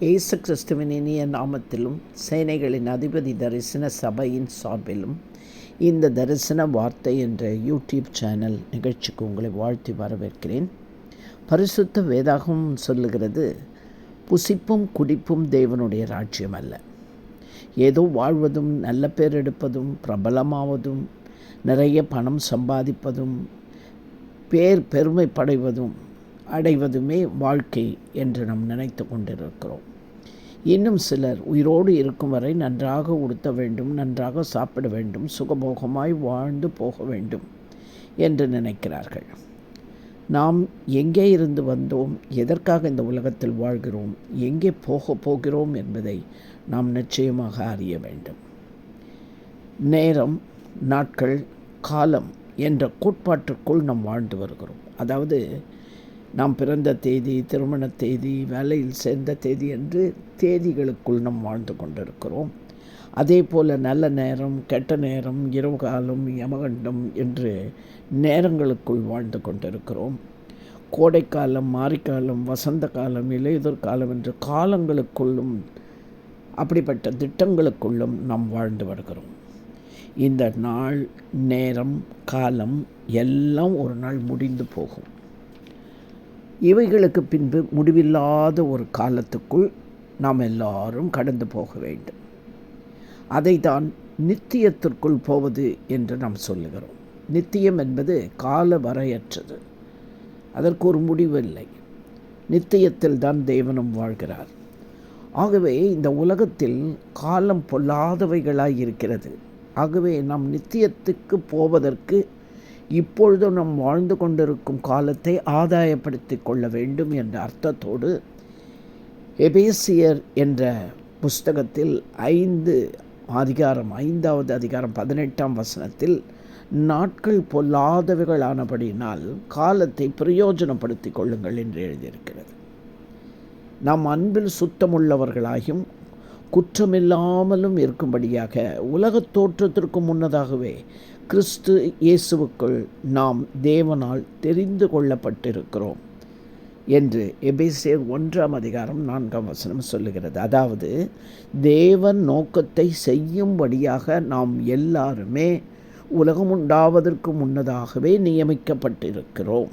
இயேசு கிறிஸ்துவின் இனிய நாமத்திலும் சேனைகளின் அதிபதி தரிசன சபையின் சார்பிலும் இந்த தரிசன வார்த்தை என்ற யூடியூப் சேனல் நிகழ்ச்சிக்கு உங்களை வாழ்த்தி வரவேற்கிறேன். பரிசுத்த வேதாகவும் சொல்லுகிறது புசிப்பும் குடிப்பும் தேவனுடைய ராஜ்யம் அல்ல. ஏதோ வாழ்வதும் நல்ல பேர் எடுப்பதும் பிரபலமாவதும் நிறைய பணம் சம்பாதிப்பதும் பேர் பெருமைப்படைவதும் அடைவதுமே வாழ்க்கை என்று நாம் நினைத்து கொண்டிருக்கிறோம். இன்னும் சிலர் உயிரோடு இருக்கும் வரை நன்றாக உடுத்த வேண்டும் நன்றாக சாப்பிட வேண்டும் சுகபோகமாய் வாழ்ந்து போக வேண்டும் என்று நினைக்கிறார்கள். நாம் எங்கே இருந்து வந்தோம் எதற்காக இந்த உலகத்தில் வாழ்கிறோம் எங்கே போக போகிறோம் என்பதை நாம் நிச்சயமாக அறிய வேண்டும். நேரம் நாட்கள் காலம் என்ற கோட்பாட்டிற்குள் நாம் வாழ்ந்து வருகிறோம். அதாவது நாம் பிறந்த தேதி திருமண தேதி வேலையில் சேர்ந்த தேதி என்று தேதிகளுக்குள் நாம் வாழ்ந்து கொண்டிருக்கிறோம். அதே போல் நல்ல நேரம் கெட்ட நேரம் இரவு காலம் யமகண்டம் என்று நேரங்களுக்குள் வாழ்ந்து கொண்டிருக்கிறோம். கோடைக்காலம் மாரிக்காலம் வசந்த காலம் இலையுதிர் காலம் என்று காலங்களுக்குள்ளும் அப்படிப்பட்ட திட்டங்களுக்குள்ளும் நாம் வாழ்ந்து வருகிறோம். இந்த நாள் நேரம் காலம் எல்லாம் ஒரு நாள் முடிந்து போகும். இவைகளுக்கு பின்பு முடிவில்லாத ஒரு காலத்துக்குள் நாம் எல்லாரும் கடந்து போக வேண்டும். அதை தான் நித்தியத்திற்குள் போவது என்று நாம் சொல்லுகிறோம். நித்தியம் என்பது கால வரையற்றது அதற்கு ஒரு முடிவில்லை. நித்தியத்தில் தான் தேவனும் வாழ்கிறார். ஆகவே இந்த உலகத்தில் காலம் பொல்லாதவைகளாய் இருக்கிறது. ஆகவே நாம் நித்தியத்துக்கு போவதற்கு இப்பொழுது நாம் வாழ்ந்து கொண்டிருக்கும் காலத்தை ஆதாயப்படுத்தி கொள்ள வேண்டும் என்ற அர்த்தத்தோடு எபேசியர் என்ற புஸ்தகத்தில் ஐந்து அதிகாரம் ஐந்தாவது அதிகாரம் பதினெட்டாம் வசனத்தில் நாட்கள் பொல்லாதவைகளானபடியினால் காலத்தை பிரயோஜனப்படுத்தி கொள்ளுங்கள் என்று எழுதியிருக்கிறது. நாம் அன்பில் சுத்தமுள்ளவர்களாகியும் குற்றமில்லாமலும் இருக்கும்படியாக உலகத் தோற்றத்திற்கு முன்னதாகவே கிறிஸ்து இயேசுவுக்குள் நாம் தேவனால் தெரிந்து கொள்ளப்பட்டிருக்கிறோம் என்று எபேசியர் ஒன்றாம் அதிகாரம் நான்காம் வசனம் சொல்லுகிறது. அதாவது தேவன் நோக்கத்தை செய்யும்படியாக நாம் எல்லாருமே உலகம் உண்டாவதற்கு முன்னதாகவே நியமிக்கப்பட்டிருக்கிறோம்.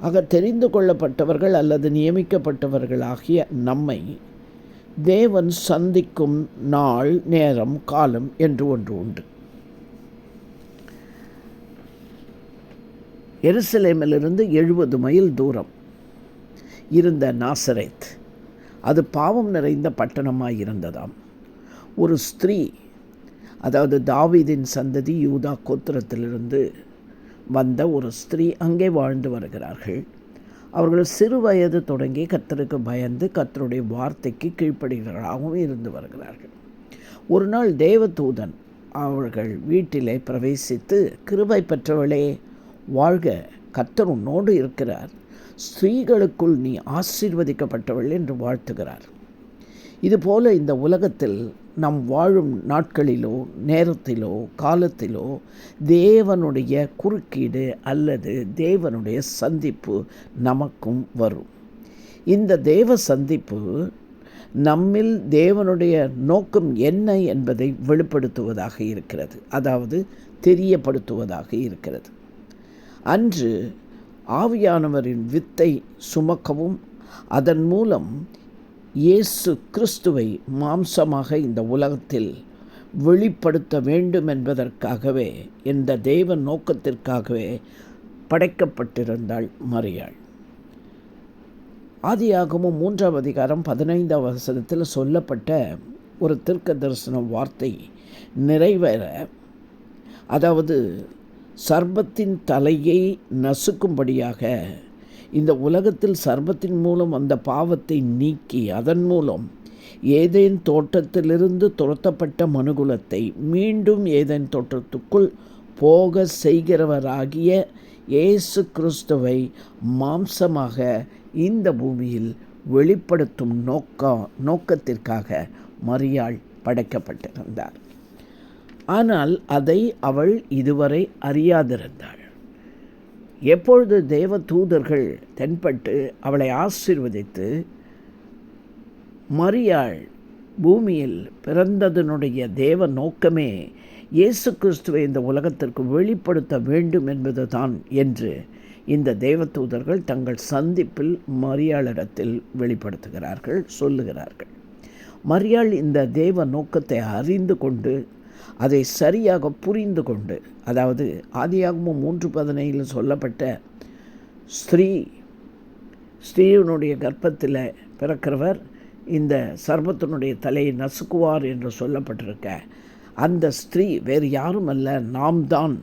ஆக தெரிந்து கொள்ளப்பட்டவர்கள் அல்லது நியமிக்கப்பட்டவர்களாகிய நம்மை தேவன் சந்திக்கும் நாள் நேரம் காலம் என்று ஒன்று உண்டு. எருசலேமிலிருந்து எழுபது மைல் தூரம் இருந்த நாசரேத். அது பாவம் நிறைந்த பட்டணமாக இருந்ததாம் ஒரு ஸ்திரீ அதாவது தாவீதின் சந்ததி யூதா கோத்திரத்திலிருந்து வந்த ஒரு ஸ்திரீ அங்கே வாழ்ந்து வருகிறார்கள். அவர்கள் சிறு வயது தொடங்கி கத்தருக்கு பயந்து கத்தருடைய வார்த்தைக்கு கீழ்ப்படுகிறவர்களாகவும் இருந்து வருகிறார்கள். ஒரு நாள் தேவதூதன் அவர்கள் வீட்டிலே பிரவேசித்து கிருபை பெற்றவளே வாழ்க கத்தர் உன்னோடு இருக்கிறார். ஸ்திரீகளுக்குள் நீ ஆசீர்வதிக்கப்பட்டவள் என்று வாழ்த்துகிறார். இதுபோல இந்த உலகத்தில் நம் வாழும் நாட்களிலோ நேரத்திலோ காலத்திலோ தேவனுடைய குறுக்கீடு அல்லது தேவனுடைய சந்திப்பு நமக்கும் வரும். இந்த தேவ சந்திப்பு நம்மில் தேவனுடைய நோக்கம் என்ன என்பதை வெளிப்படுத்துவதாக இருக்கிறது. அதாவது தெரியப்படுத்துவதாக இருக்கிறது. அன்று ஆவியானவரின் வித்தை சுமக்கவும் அதன் மூலம் இயேசு கிறிஸ்துவை மாம்சமாக இந்த உலகத்தில் வெளிப்படுத்த வேண்டும் என்பதற்காகவே இந்த தெய்வ நோக்கத்திற்காகவே படைக்கப்பட்டிருந்தாள் மரியாள். ஆதியாகமும் மூன்றாம் அதிகாரம் பதினைந்தாம் வசனத்தில் சொல்லப்பட்ட ஒரு திருக்க தரிசன வார்த்தை நிறைவேற அதாவது சர்பத்தின் தலையை நசுக்கும்படியாக இந்த உலகத்தில் சர்பத்தின் மூலம் அந்த பாவத்தை நீக்கி அதன் மூலம் ஏதேன் தோட்டத்திலிருந்து துரத்தப்பட்ட மனுகுலத்தை மீண்டும் ஏதேன் தோட்டத்துக்குள் போக செய்கிறவராகிய இயேசு கிறிஸ்துவை மாம்சமாக இந்த பூமியில் வெளிப்படுத்தும் நோக்க நோக்கத்திற்காக மரியாள் படைக்கப்பட்டிருந்தார். ஆனால் அதை அவள் இதுவரை அறியாதிருந்தாள். எப்பொழுது தேவ தூதர்கள் தென்பட்டு அவளை ஆசீர்வதித்து மரியாள் பூமியில் பிறந்ததனுடைய தேவ நோக்கமே இயேசு கிறிஸ்துவை இந்த உலகத்திற்கு வெளிப்படுத்த வேண்டும் என்பதுதான் என்று இந்த தேவதூதர்கள் தங்கள் சந்திப்பில் மரியாளிடத்தில் வெளிப்படுத்துகிறார்கள் சொல்லுகிறார்கள். மரியாள் இந்த தேவ நோக்கத்தை அறிந்து கொண்டு அதை சரியாக புரிந்து கொண்டு அதாவது ஆதியாகமும் மூன்று பதினையில் சொல்லப்பட்ட ஸ்திரீ ஸ்திரீவனுடைய கர்ப்பத்தில் பிறக்கிறவர் இந்த சர்பத்தினுடைய தலையை நசுக்குவார் என்று சொல்லப்பட்டிருக்க. அந்த ஸ்திரீ வேறு யாரும் அல்ல நாம் தான்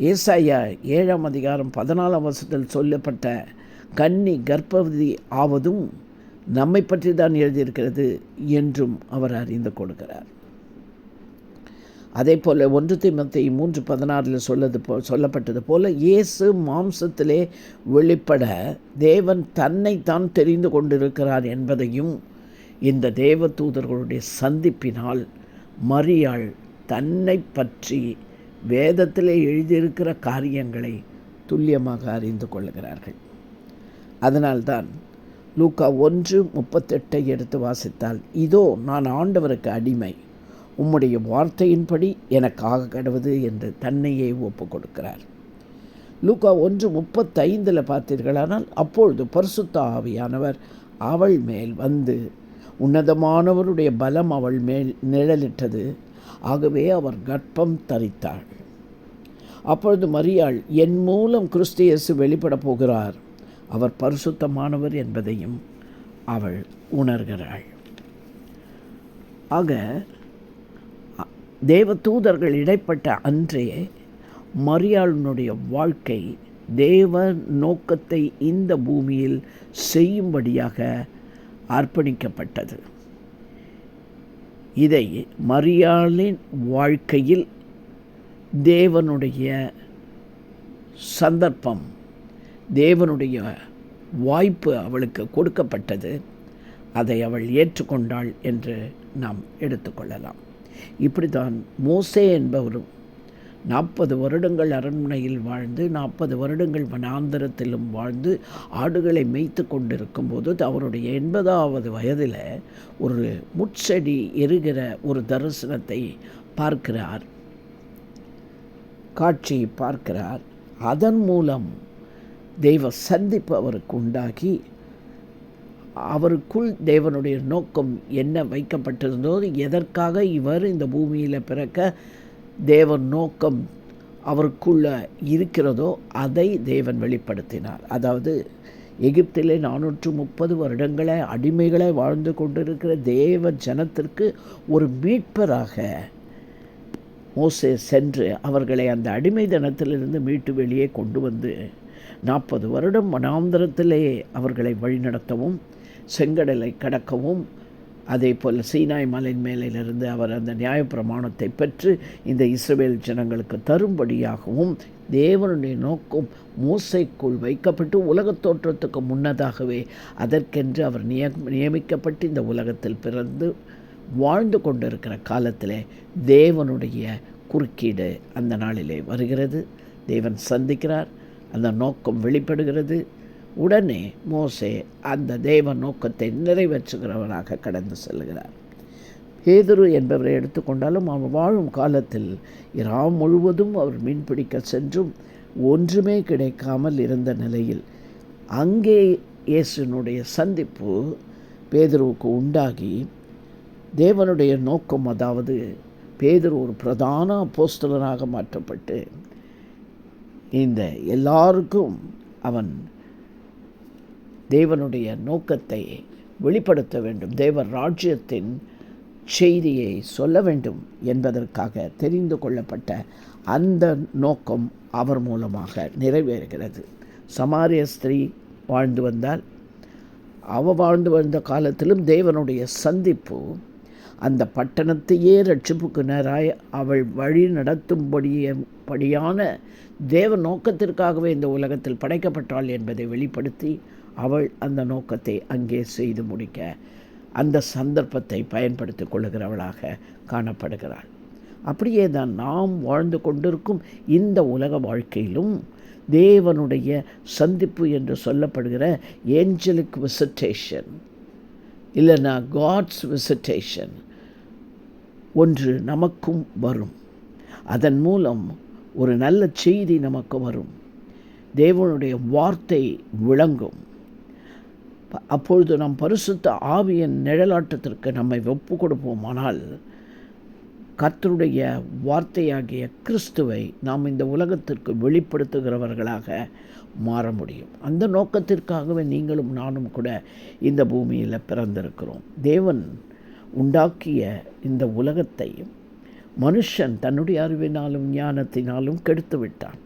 ஏசாயா ஏழாம் அதிகாரம் பதினாலாம் வருஷத்தில் சொல்லப்பட்ட கன்னி கர்ப்பவதி ஆவதும் நம்மை பற்றி தான் எழுதியிருக்கிறது என்றும் அவர் அறிந்து கொடுக்கிறார் அதே போல் ஒன்று திமத்தை மூன்று பதினாறில் சொல்லது போ சொல்லப்பட்டது போல இயேசு மாம்சத்திலே வெளிப்பட தேவன் தன்னைத்தான் தெரிந்து கொண்டிருக்கிறார் என்பதையும் இந்த தேவ தூதர்களுடைய சந்திப்பினால் மரியாள் தன்னை பற்றி வேதத்தில் எழுதியிருக்கிற காரியங்களை துல்லியமாக அறிந்து கொள்கிறார்கள். அதனால்தான் லூக்கா ஒன்று முப்பத்தெட்டை எடுத்து வாசித்தால் இதோ நான் ஆண்டவருக்கு அடிமை. உம்முடைய வார்த்தையின்படி எனக்காக கடவுது என்று தன்னையே ஒப்பு கொடுக்கிறார். லூக்கா ஒன்று முப்பத்தைந்தில் பார்த்தீர்களானால் அப்பொழுது பரிசுத்த ஆவியானவர் அவள் மேல் வந்து உன்னதமானவருடைய பலம் அவள் மேல் நிழலிட்டது ஆகவே அவர் கர்ப்பம் தரித்தாள். அப்பொழுது மரியாள் என் மூலம் கிறிஸ்தியசு வெளிப்பட போகிறார். அவர் பரிசுத்தமானவர் என்பதையும் அவள் உணர்கிறாள். ஆக தேவ தூதர்கள் இடைப்பட்ட அன்றே மரியாளனுடைய வாழ்க்கை தேவ நோக்கத்தை இந்த பூமியில் செய்யும்படியாக அர்ப்பணிக்கப்பட்டது. இதை மரியாளின் வாழ்க்கையில் தேவனுடைய சந்தர்ப்பம் தேவனுடைய வாய்ப்பு அவளுக்கு கொடுக்கப்பட்டது. அதை அவள் ஏற்றுக்கொண்டாள் என்று நாம் எடுத்துக்கொள்ளலாம் இப்படி தான் மோசே என்பவரும் நாற்பது வருடங்கள் அரண்மனையில் வாழ்ந்து நாற்பது வருடங்கள் வனாந்தரத்திலும் வாழ்ந்து ஆடுகளை மேய்த்து கொண்டிருக்கும் போது அவருடைய எண்பதாவது வயதில் ஒரு முட்செடி எருகிற ஒரு தரிசனத்தை பார்க்கிறார். காட்சியை பார்க்கிறார். அதன் மூலம் தெய்வ சந்திப்பு அவருக்கு உண்டாகி அவருக்குள் தேவனுடைய நோக்கம் என்ன வைக்கப்பட்டிருந்தோ எதற்காக இவர் இந்த பூமியில் பிறக்க தேவன் நோக்கம் அவருக்குள்ள இருக்கிறதோ அதை தேவன் வெளிப்படுத்தினார். அதாவது எகிப்திலே நானூற்று முப்பது வருடங்களை அடிமைகளை வாழ்ந்து கொண்டிருக்கிற தேவ ஜனத்திற்கு ஒரு மீட்பராக மோசே சென்று அவர்களை அந்த அடிமை தினத்திலிருந்து மீட்டு வெளியே கொண்டு வந்து நாற்பது வருடம் வனாந்திரத்திலே அவர்களை வழிநடத்தவும் செங்கடலை கடக்கவும் அதே போல் சீனாய் மலையின் மேலிருந்து அவர் அந்த நியாயப்பிரமாணத்தை பெற்று இந்த இஸ்ரேல் ஜனங்களுக்கு தரும்படியாகவும் தேவனுடைய நோக்கம் மூசைக்குள் வைக்கப்பட்டு உலகத் தோற்றத்துக்கு முன்னதாகவே அதற்கென்று அவர் நிய நியமிக்கப்பட்டு இந்த உலகத்தில் பிறந்து வாழ்ந்து கொண்டிருக்கிற காலத்தில் தேவனுடைய குறுக்கீடு அந்த நாளிலே வருகிறது. தேவன் சந்திக்கிறார். அந்த நோக்கம் வெளிப்படுகிறது. உடனே மோசே அந்த தேவ நோக்கத்தை நிறைவேற்றுகிறவனாக கடந்து செல்கிறார். பேதுரு என்பவரை எடுத்துக்கொண்டாலும் அவர் வாழும் காலத்தில் இராம் முழுவதும் அவர் மீன்பிடிக்க சென்றும் ஒன்றுமே கிடைக்காமல் இருந்த நிலையில் அங்கே இயேசுனுடைய சந்திப்பு பேதுருவுக்கு உண்டாகி தேவனுடைய நோக்கம் அதாவது பேதுரு ஒரு பிரதான போஸ்டலராக மாற்றப்பட்டு இந்த எல்லாருக்கும் அவன் தேவனுடைய நோக்கத்தை வெளிப்படுத்த வேண்டும். தேவ ராஜ்யத்தின் செய்தியை சொல்ல வேண்டும் என்பதற்காக தெரிந்து கொள்ளப்பட்ட அந்த நோக்கம் அவர் மூலமாக நிறைவேறுகிறது. சமாரிய ஸ்திரீ வாழ்ந்து வந்தால் அவ வாழ்ந்து வந்த காலத்திலும் தேவனுடைய சந்திப்பு அந்த பட்டணத்தையே ரட்சிப்புக்கு நேராய் அவள் வழி நடத்தும்படிய படியான தேவ நோக்கத்திற்காகவே இந்த உலகத்தில் படைக்கப்பட்டாள் என்பதை வெளிப்படுத்தி அவள் அந்த நோக்கத்தை அங்கே செய்து முடிக்க அந்த சந்தர்ப்பத்தை பயன்படுத்தி கொள்ளுகிறவளாக காணப்படுகிறாள். அப்படியே தான் நாம் வாழ்ந்து கொண்டிருக்கும் இந்த உலக வாழ்க்கையிலும் தேவனுடைய சந்திப்பு என்று சொல்லப்படுகிற ஏஞ்சலிக் விசிட்டேஷன் இல்லைன்னா காட்ஸ் விசிட்டேஷன் ஒன்று நமக்கும் வரும். அதன் மூலம் ஒரு நல்ல செய்தி நமக்கு வரும். தேவனுடைய வார்த்தை விளங்கும். அப்பொழுது நாம் பரிசுத்த ஆவியின் நிழலாட்டத்திற்கு நம்மை ஒப்பு கொடுப்போமானால் கர்த்தருடைய வார்த்தையாகிய கிறிஸ்துவை நாம் இந்த உலகத்திற்கு வெளிப்படுத்துகிறவர்களாக மாற முடியும். அந்த நோக்கத்திற்காகவே நீங்களும் நானும் கூட இந்த பூமியில் பிறந்திருக்கிறோம். தேவன் உண்டாக்கிய இந்த உலகத்தை மனுஷன் தன்னுடைய அறிவினாலும் ஞானத்தினாலும் கெடுத்து விட்டான்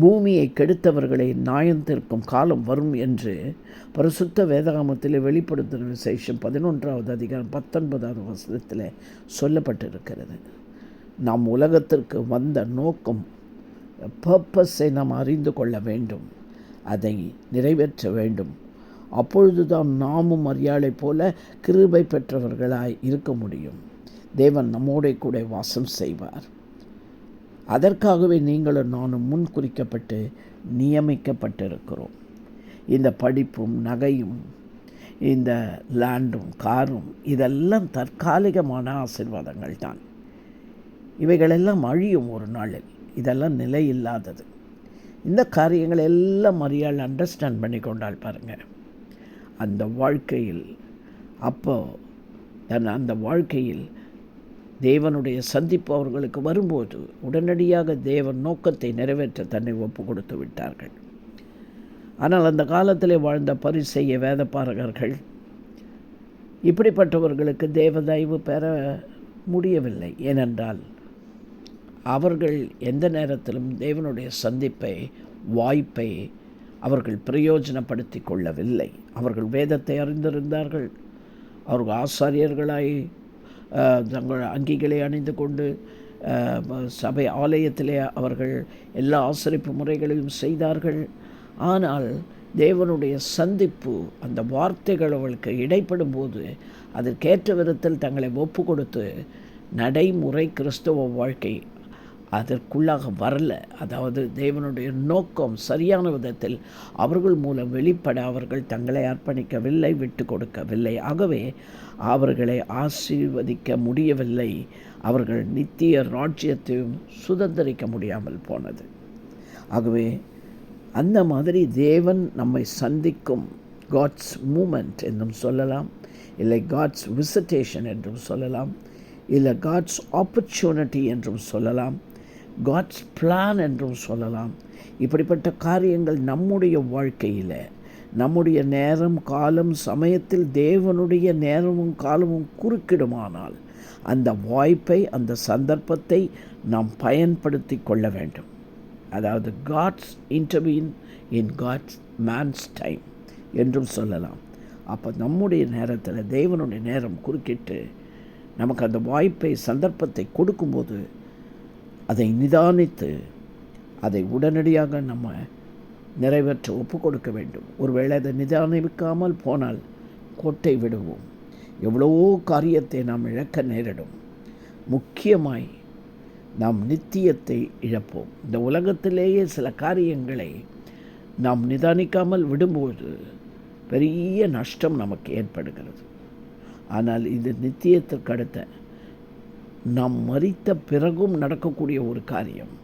பூமியை கெடுத்தவர்களை நாயந்திருக்கும் காலம் வரும் என்று பரிசுத்த வேதாகமத்தில் வெளிப்படுத்தின விசேஷம் பதினொன்றாவது அதிகாரம் பத்தொன்பதாவது வசனத்தில் சொல்லப்பட்டிருக்கிறது. நாம் உலகத்திற்கு வந்த நோக்கம் பர்பஸை நாம் அறிந்து கொள்ள வேண்டும் அதை நிறைவேற்ற வேண்டும். அப்பொழுதுதான் நாமும் அறியாளை போல கிருபை பெற்றவர்களாய் இருக்க முடியும். தேவன் நம்மோட கூட வாசம் செய்வார். அதற்காகவே நீங்களும் நானும் முன் குறிக்கப்பட்டு நியமிக்கப்பட்டிருக்கிறோம். இந்த படிப்பும் நகையும் இந்த லேண்டும் காரும் இதெல்லாம் தற்காலிகமான ஆசிர்வாதங்கள் தான். இவைகளெல்லாம் அழியும் ஒரு நாளில். இதெல்லாம் நிலை இல்லாதது இந்த காரியங்கள் எல்லாம் மரியாள் அண்டர்ஸ்டாண்ட் பண்ணி கொண்டால் பாருங்கள் அந்த வாழ்க்கையில் அப்போ அந்த வாழ்க்கையில் தேவனுடைய சந்திப்பு அவர்களுக்கு வரும்போது உடனடியாக தேவன் நோக்கத்தை நிறைவேற்ற தன்னை ஒப்பு கொடுத்து விட்டார்கள். ஆனால் அந்த காலத்திலே வாழ்ந்த பரிசெய்ய வேதப்பாரகர்கள் இப்படிப்பட்டவர்களுக்கு தேவதயவு பெற முடியவில்லை. ஏனென்றால் அவர்கள் எந்த நேரத்திலும் தேவனுடைய சந்திப்பை வாய்ப்பை அவர்கள் பிரயோஜனப்படுத்தி கொள்ளவில்லை. அவர்கள் வேதத்தை அறிந்திருந்தார்கள். அவர்கள் ஆசாரியர்களாய் தங்கள் அங்கிகளை அணிந்து கொண்டு சபை ஆலயத்திலே அவர்கள் எல்லா ஆசரிப்பு முறைகளையும் செய்தார்கள். ஆனால் தேவனுடைய சந்திப்பு அந்த வார்த்தைகள் அவளுக்கு இடைப்படும் போது அதற்கேற்ற விதத்தில் தங்களை ஒப்பு கொடுத்து நடைமுறை கிறிஸ்தவ வாழ்க்கை அதற்குள்ளாக வரல. அதாவது தேவனுடைய நோக்கம் சரியான விதத்தில் அவர்கள் மூலம் வெளிப்பட அவர்கள் தங்களை அர்ப்பணிக்கவில்லை விட்டு கொடுக்கவில்லை. ஆகவே அவர்களை ஆசீர்வதிக்க முடியவில்லை. அவர்கள் நித்திய ராஜ்யத்தையும் சுதந்திரிக்க முடியாமல் போனது. ஆகவே அந்த மாதிரி தேவன் நம்மை சந்திக்கும் காட்ஸ் மூமெண்ட் என்றும் சொல்லலாம் இல்லை காட்ஸ் விசிட்டேஷன் என்றும் சொல்லலாம் இல்லை காட்ஸ் ஆப்பர்ச்சுனிட்டி என்றும் சொல்லலாம். காட்ஸ் பிளான் என்றும் சொல்லலாம். இப்படிப்பட்ட காரியங்கள் நம்முடைய வாழ்க்கையில் நம்முடைய நேரம் காலம் சமயத்தில் தேவனுடைய நேரமும் காலமும் குறுக்கிடுமானால் அந்த வாய்ப்பை அந்த சந்தர்ப்பத்தை நாம் பயன்படுத்தி கொள்ள வேண்டும். அதாவது God's intervention in God's man's time என்றும் சொல்லலாம். அப்போ நம்முடைய நேரத்தில் தேவனுடைய நேரம் குறுக்கிட்டு நமக்கு அந்த வாய்ப்பை சந்தர்ப்பத்தை கொடுக்கும்போது அதை நிதானித்து அதை உடனடியாக நம்ம நிறைவேற்ற ஒப்பு கொடுக்க வேண்டும். ஒருவேளை அதை நிதானிக்காமல் போனால் கோட்டை விடுவோம். எவ்வளவோ காரியத்தை நாம் இழக்க நேரிடும். முக்கியமாய் நாம் நித்தியத்தை இழப்போம். இந்த உலகத்திலேயே சில காரியங்களை நாம் நிதானிக்காமல் விடும்போது பெரிய நஷ்டம் நமக்கு ஏற்படுகிறது. ஆனால் இது நித்தியத்திற்கு அடுத்த நாம் மறித்த பிறகும் நடக்கக்கூடிய ஒரு காரியம்.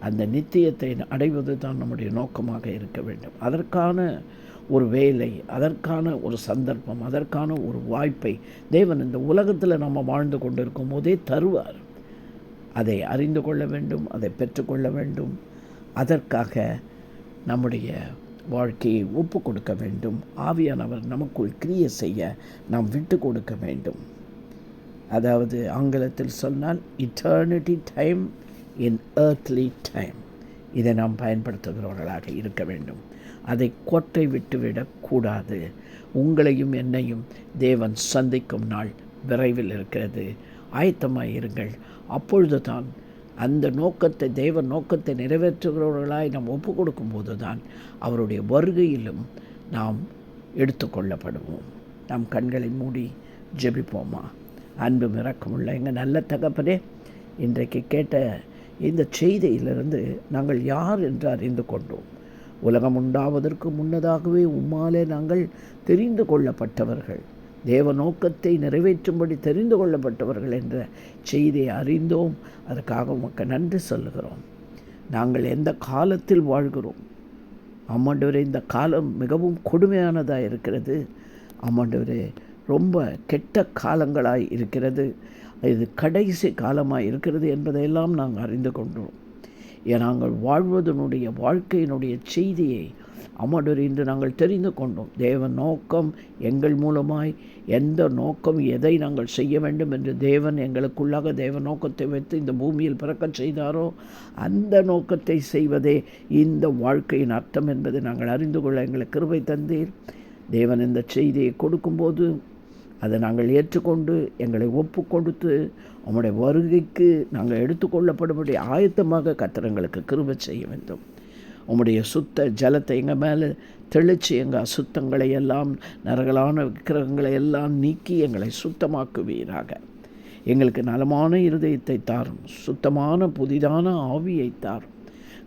அந்த நித்தியத்தை அடைவது தான் நம்முடைய நோக்கமாக இருக்க வேண்டும். அதற்கான ஒரு வேலை அதற்கான ஒரு சந்தர்ப்பம் அதற்கான ஒரு வாய்ப்பை தேவன் இந்த உலகத்தில் நம்ம வாழ்ந்து கொண்டிருக்கும் போதே தருவார். அதை அறிந்து கொள்ள வேண்டும் அதை பெற்றுக்கொள்ள வேண்டும். அதற்காக நம்முடைய வாழ்க்கையை ஒப்பு கொடுக்க வேண்டும். ஆவியானவர் நமக்குள் கிரியை செய்ய நாம் விட்டு கொடுக்க வேண்டும். அதாவது ஆங்கிலத்தில் சொன்னால் eternity time in earthly time இதை நாம் பயன்படுத்துகிறவர்களாக இருக்க வேண்டும். அதை கோட்டை விட்டுவிடக்கூடாது உங்களையும் என்னையும் தேவன் சந்திக்கும் நாள் விரைவில் இருக்கிறது. ஆயத்தமாக இருங்கள் அப்பொழுது தான் அந்த நோக்கத்தை தெய்வ நோக்கத்தை நிறைவேற்றுகிறவர்களாய் நாம் ஒப்பு கொடுக்கும்போது தான் அவருடைய வருகையிலும் நாம் எடுத்துக்கொள்ளப்படுவோம் நாம் கண்களை மூடி ஜெபிப்போமா? அன்பு மிறக்கமுள்ள எங்கள் நல்ல தகப்பனே இன்றைக்கு கேட்ட இந்த செய்தியிலிருந்து நாங்கள் யார் என்று அறிந்து கொண்டோம். உலகம் உண்டாவதற்கு முன்னதாகவே உம்மாலே நாங்கள் தெரிந்து கொள்ளப்பட்டவர்கள். தேவ நோக்கத்தை நிறைவேற்றும்படி தெரிந்து கொள்ளப்பட்டவர்கள் என்ற செய்தியை அறிந்தோம். அதற்காக உமக்கு நன்றி சொல்லுகிறோம். நாங்கள் எந்த காலத்தில் வாழ்கிறோம்? அம்மாண்டவரே இந்த காலம் மிகவும் கொடுமையானதாக இருக்கிறது. அம்மாண்டவரே ரொம்ப கெட்ட காலங்களாய் இருக்கிறது. இது கடைசி காலமாக இருக்கிறது என்பதையெல்லாம் நாங்கள் அறிந்து கொண்டோம். நாங்கள் வாழ்வதனுடைய வாழ்க்கையினுடைய செய்தியை அம்மாடர் இன்று நாங்கள் தெரிந்து கொண்டோம். தேவ நோக்கம் எங்கள் மூலமாய் எந்த நோக்கம் எதை நாங்கள் செய்ய வேண்டும் என்று தேவன் எங்களுக்குள்ளாக தேவ நோக்கத்தை வைத்து இந்த பூமியில் பிறக்க செய்தாரோ அந்த நோக்கத்தை செய்வதே இந்த வாழ்க்கையின் அர்த்தம் என்பதை நாங்கள் அறிந்து கொள்ள எங்களுக்கு கிருபை தந்தீர். தேவன் இந்த செய்தியை கொடுக்கும்போது அதை நாங்கள் ஏற்றுக்கொண்டு எங்களை ஒப்பு கொடுத்து உம்முடைய வருகைக்கு நாங்கள் எடுத்துக்கொள்ளப்படும்படி ஆயத்தமாக கத்திரங்களுக்கு கிருபை செய்ய வேண்டும். உம்முடைய சுத்த ஜலத்தை எங்கள் மேலே தெளித்து எங்கள் அசுத்தங்களை எல்லாம் நரகலான விக்கிரகங்களை எல்லாம் நீக்கி எங்களை சுத்தமாக்குவீராக. எங்களுக்கு நலமான இருதயத்தை தாரும் சுத்தமான புதிதான ஆவியை தாரும்.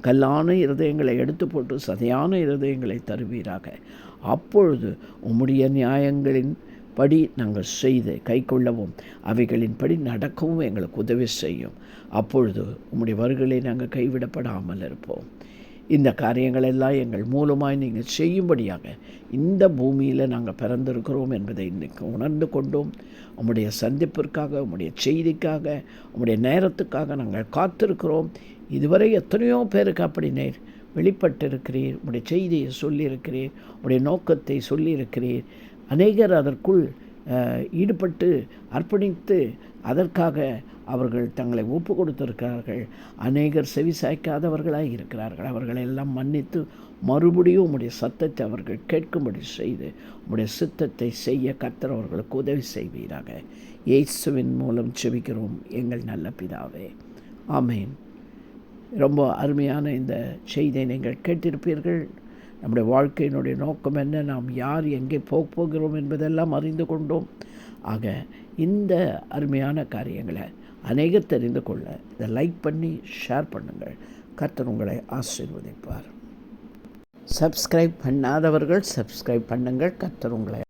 கல்லான இருதயங்களை எடுத்து போட்டு சதையான இருதயங்களை தருவீராக. அப்பொழுது உம்முடைய நியாயங்களின் படி நாங்கள் செய்து கை கொள்ளவும் அவைகளின்படி நடக்கவும் எங்களுக்கு உதவி செய்யும். அப்பொழுது உம்முடைய வருகளை நாங்கள் கைவிடப்படாமல் இருப்போம். இந்த காரியங்களெல்லாம் எங்கள் மூலமாய் நீங்கள் செய்யும்படியாக இந்த பூமியில் நாங்கள் பிறந்திருக்கிறோம் என்பதை இன்றைக்கு உணர்ந்து கொண்டோம். உம்முடைய சந்திப்பிற்காக உம்முடைய செய்திக்காக உம்முடைய நேரத்துக்காக நாங்கள் காத்திருக்கிறோம். இதுவரை எத்தனையோ பேருக்கு அப்படி நேர் வெளிப்பட்டிருக்கிறீர் உடைய செய்தியை சொல்லியிருக்கிறீர் உடைய நோக்கத்தை சொல்லியிருக்கிறீர். அநேகர் அதற்குள் ஈடுபட்டு அர்ப்பணித்து அதற்காக அவர்கள் தங்களை ஒப்பு கொடுத்திருக்கிறார்கள் அநேகர் செவி சாய்க்காதவர்களாக இருக்கிறார்கள். அவர்களை எல்லாம் மன்னித்து மறுபடியும் உம்முடைய சத்தத்தை அவர்கள் கேட்கும்படி செய்து உம்முடைய சித்தத்தை செய்ய கத்தர் அவர்களுக்கு உதவி செய்வீராக. இயேசுவின் மூலம் செபிக்கிறோம் எங்கள் நல்ல பிதாவே. ஆமேன். ரொம்ப அருமையான இந்த செய்தியை நீங்கள் கேட்டிருப்பீர்கள். நம்முடைய வாழ்க்கையினுடைய நோக்கம் என்ன? நாம் யார்? எங்கே போக போகிறோம் என்பதெல்லாம் அறிந்து கொண்டோம். ஆக இந்த அருமையான காரியங்களை அநேகர் தெரிந்து கொள்ள இதை லைக் பண்ணி ஷேர் பண்ணுங்கள். கர்த்தர் உங்களை ஆசீர்வதிப்பார். சப்ஸ்கிரைப் பண்ணாதவர்கள் சப்ஸ்கிரைப் பண்ணுங்கள். கர்த்தர் உங்களை